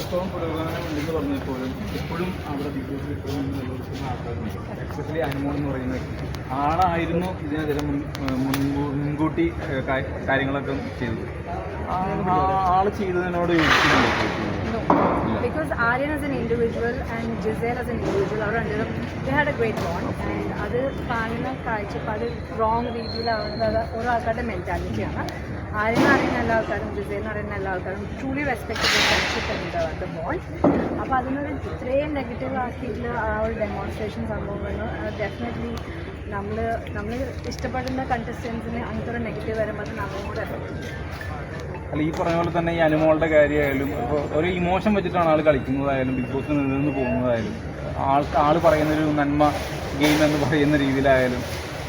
എത്രത്തോളം പുരോഗമനം ഉണ്ടെന്ന് പോലും ഇപ്പോഴും അവിടെ ബി ജെ പി ഇപ്പോഴും നിലനിൽക്കുന്ന ആൾക്കാരുണ്ട്. എക്സ്പെഷ്യലി അനുമോൾ എന്ന് പറയുന്ന ആളായിരുന്നു ഇതിനെതിരെ മുൻകൂട്ടി കാര്യങ്ങളൊക്കെ ചെയ്തത്. ആൾ ചെയ്തതിനോട് because Aryan because Aryan as an individual and Giselle as an individual are under they had a great bond and അത് കാണുന്ന കാഴ്ചപ്പാട് റോങ് രീതിയിലാവുന്നത് ഓരോ ആൾക്കാരുടെ മെന്റാലിറ്റിയാണ് ആര്യൻ അറിയുന്ന എല്ലാ ആൾക്കാരും ജിസേൽ അറിയുന്ന എല്ലാ ആൾക്കാരും ട്രൂലി റെസ്പെക്റ്റബിൾ ഫ്രണ്ട്ഷിപ്പ് ഉണ്ട് ബോണ്ട് അപ്പോൾ അതിനൊരു ഇത്രയും നെഗറ്റീവ് ആക്കിയിട്ടുള്ള ആ ഒരു ഡെമോൺസ്ട്രേഷൻ സംഭവങ്ങൾ ഡെഫിനറ്റ്ലി നമ്മൾ നമ്മൾ ഇഷ്ടപ്പെടുന്ന കണ്ടസ്റ്റൻസിന് അങ്ങനത്തെ ഒരു നെഗറ്റീവ് വരുമ്പോൾ അത് നമ്മളും കൂടെ അല്ല ഈ പറഞ്ഞ പോലെ തന്നെ ഈ അനുമോളുടെ കാര്യമായാലും ഇപ്പോൾ ഒരു ഇമോഷൻ വെച്ചിട്ടാണ് ആൾ കളിക്കുന്നതായാലും ബിഗ് ബോസിൽ നിന്ന് പോകുന്നതായാലും ആൾക്ക് ആൾ പറയുന്നൊരു നന്മ ഗെയിം എന്ന് പറയുന്ന രീതിയിലായാലും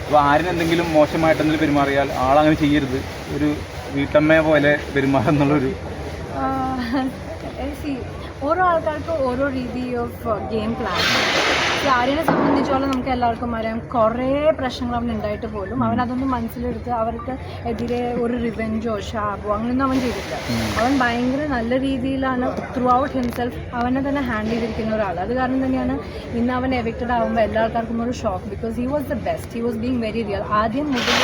അപ്പോൾ ആരിനെന്തെങ്കിലും മോശമായിട്ട് എന്തെങ്കിലും പെരുമാറിയാൽ ആളങ്ങനെ ചെയ്യരുത്. ഒരു വീട്ടമ്മയെ പോലെ പെരുമാറുന്നുള്ളൊരു ഓരോ ആൾക്കാർക്കും ഓരോ രീതി ഓഫ് ഗെയിം പ്ലാൻ ആര്യനെ സംബന്ധിച്ചോളം നമുക്ക് എല്ലാവർക്കും അറിയാം. കുറേ പ്രശ്നങ്ങൾ അവൻ ഉണ്ടായിട്ട് പോലും അവൻ അതൊന്നും മനസ്സിലെടുത്ത് അവർക്ക് എതിരെ ഒരു റിവെഞ്ചോ ഷാബോ അങ്ങനെയൊന്നും അവൻ ചെയ്തിട്ടില്ല. അവൻ ഭയങ്കര നല്ല രീതിയിലാണ് ത്രൂ ഔട്ട് ഹിംസെൽഫ് അവനെ തന്നെ ഹാൻഡിൽ ചെയ്തിരിക്കുന്ന ഒരാൾ. അത് കാരണം തന്നെയാണ് ഇന്ന് അവൻ എവിക്റ്റഡ് ആകുമ്പോൾ എല്ലാ ആൾക്കാർക്കും ഒരു shock because he was the best he was being very real ആദ്യം മുതൽ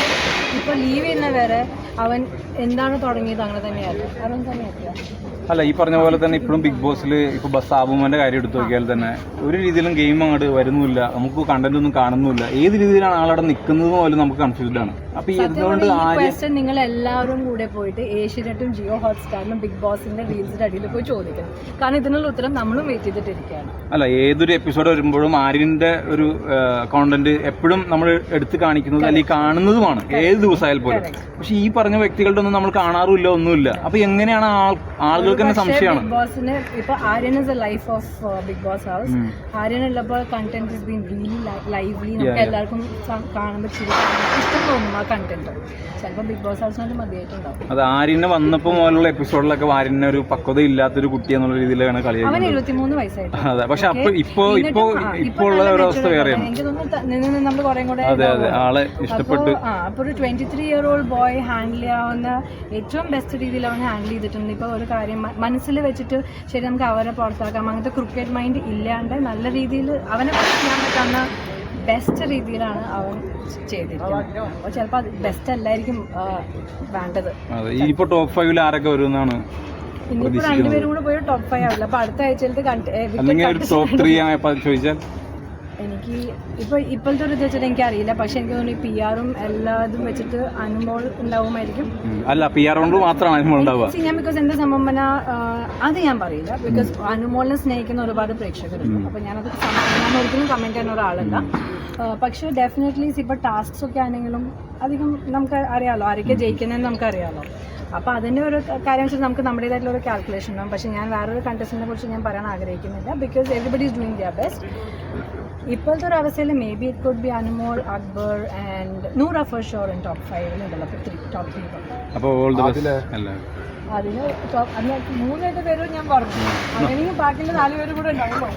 ഇപ്പോൾ ലീവ് ചെയ്യുന്ന വരെ അവൻ എന്താണ് തുടങ്ങിയത് അങ്ങനെ തന്നെയായിരുന്നു. അവൻ തന്നെയായിരുന്നു. അല്ല ഈ പറഞ്ഞ പോലെ തന്നെ ഇപ്പോഴും ബിഗ് ബോസിൽ ഇപ്പോൾ ബസ് ആബുമാന്റെ കാര്യം എടുത്തു നോക്കിയാൽ തന്നെ ഒരു രീതിയിലും ഗെയിം അങ്ങോട്ട് വരുന്നില്ല നമുക്ക് കണ്ടന്റ് ഒന്നും കാണുന്നില്ല. ഏത് രീതിയിലാണ് ആളവിടെ നിൽക്കുന്നത് പോലും നമുക്ക് കൺഫ്യൂസ്ഡ് ആണ്. അപ്പൊ ഇതുകൊണ്ട് ക്വസ്റ്റ്യൻ നിങ്ങൾ എല്ലാവരും കൂടെ പോയിട്ട് ഏഷ്യനെറ്റും ജിയോ ഹോട്ട്സ്റ്റാറിലും ബിഗ് ബോസിന്റെ റീൽസിന്റെ അടിയിൽ പോയി ചോദിക്കണം. കാരണം ഇതിനുള്ള ഉത്തരം നമ്മളും വെയിറ്റ് ചെയ്തിട്ടിരിക്കുകയാണ്. അല്ല ഏതൊരു എപ്പിസോഡ് വരുമ്പോഴും ആര്യന്റെ ഒരു കോണ്ടന്റ് എപ്പോഴും നമ്മൾ എടുത്ത് കാണിക്കുന്നത് അല്ലെങ്കിൽ കാണുന്നതുമാണ്. ഏത് ദിവസമായാൽ പോലും. പക്ഷെ ഈ പറഞ്ഞ വ്യക്തികളുടെ ഒന്നും നമ്മൾ കാണാറുമില്ല ഒന്നുമില്ല. അപ്പൊ എങ്ങനെയാണ് ആളുകൾക്ക് തന്നെ സംശയമാണ്. ബിഗ് ബോസിന് ഇപ്പൊ Aryan is a life of big boss house. Aryan ഉള്ളപ്പോൾ content is been really lively നമുക്ക് എല്ലാവർക്കും കാണുമ്പോൾ ഇഷ്ടം തോന്നും ആ കണ്ടന്റ് ചിലപ്പോൾ ബിഗ് ബോസ് ഹൗസിനത് മതിയായിട്ടുണ്ടാവും. അത് ആര്യന് വന്നപ്പോൾ മുതലുള്ള എപ്പിസോഡിലൊക്കെ ആര്യനെ ഒരു പക്വത ഇല്ലാത്തൊരു കുട്ടി എന്നുള്ള രീതിയിലാണ് കളി അവൻ എഴുപത്തിമൂന്ന് വയസ്സായിട്ട് അതെ പക്ഷെ അപ്പൊ ഇപ്പോ ഇപ്പോ ഇപ്പോ ഉള്ള ഒരു അവസ്ഥ വേറെയാണ്. എനിക്ക് തോന്നുന്നു നമ്മൾ കുറെ കൂടെ അതെ അതെ. ആളെ ഇഷ്ടപ്പെട്ടു ആ അപ്പോൾ ഒരു twenty three year old boy handle ചെയ്യാവുന്ന ഏറ്റവും ബെസ്റ്റ് രീതിയിൽ അവൻ ഹാൻഡിൽ ചെയ്തിട്ടുണ്ട്. ഇപ്പോൾ ഒരു കാര്യം മനസ്സിൽ വെച്ചിട്ട് ശരി നമുക്ക് അവരെ പുറത്താക്കാം. അങ്ങനത്തെ ക്രിക്കറ്റ് മൈൻഡ് ഇല്ലാണ്ട് നല്ല രീതിയിൽ അവനെ ചെയ്യാൻ പറ്റാവുന്ന ബെസ്റ്റ് രീതിയിലാണ് അവൻ ചെയ്തിരിക്കുന്നത്. അപ്പോൾ ചിലപ്പോൾ അത് ബെസ്റ്റ് അല്ലായിരിക്കും വേണ്ടത്. ഇപ്പോൾ ടോപ്പ് ഫൈവിൽ ആരൊക്കെ വരുമെന്നാണ് ഇനിയിപ്പോൾ രണ്ടുപേരും കൂടെ പോയി ടോപ്പ് ഫൈവ് ആവില്ല. അപ്പോൾ അടുത്ത ആഴ്ചയിലത്തെ ടോപ്പ് ത്രീ ചോദിച്ചാൽ? എനിക്ക് ഇപ്പോൾ ഇപ്പോഴത്തെ ഒരു ഇത് വെച്ചിട്ട് എനിക്കറിയില്ല. പക്ഷെ എനിക്ക് തോന്നുന്നു പി ആറും എല്ലാതും വെച്ചിട്ട് അനുമോൾ ഉണ്ടാവുമായിരിക്കും. അല്ല പി ആർ കൊണ്ട് മാത്രമാണ് അനുമോൾ ഉണ്ടാവുക. ഞാൻ ബിക്കോസ് എന്റെ സംബന്ധന അത് ഞാൻ പറയില്ല. ബിക്കോസ് അനുമോളിനെ സ്നേഹിക്കുന്ന ഒരുപാട് പ്രേക്ഷകരുണ്ട്. അപ്പോൾ ഞാനത് ഞാൻ ഒരിക്കലും കമന്റ് ചെയ്യുന്ന ഒരാളല്ല. പക്ഷേ ഡെഫിനറ്റ്ലീസ് ഇപ്പോൾ ടാസ്ക്സ് ഒക്കെ ആണെങ്കിലും അധികം നമുക്ക് അറിയാമല്ലോ ആരൊക്കെ ജയിക്കുന്നതെന്ന് നമുക്ക് അറിയാമല്ലോ അപ്പോൾ അതിന്റെ ഒരു കാര്യം വെച്ചാൽ നമുക്ക് നമ്മുടേതായിട്ടുള്ള ഒരു കാൽക്കുലേഷൻ ഉണ്ടാവും പക്ഷേ ഞാൻ വേറൊരു കണ്ടസ്റ്റന്റിനെ കുറിച്ച് ഞാൻ പറയാൻ ആഗ്രഹിക്കുന്നില്ല. Because everybody is doing their best ഇപ്പോഴത്തെ ഒരു അവസ്ഥയിൽ may be it could be Anumol Akbar and Noora for sure in top ഫൈവിലുണ്ടല്ലോ അപ്പോൾ ത്രീ ടോപ്പ് ത്രീ അപ്പോൾ ഓൾ ദ അല്ല. അതിന് അന്ന് മൂന്നായിട്ട് പേരും ഞാൻ പറഞ്ഞു. അങ്ങനെയും ബാക്കിയുള്ള നാല് പേരും കൂടെ ഉണ്ടാവുമല്ലോ.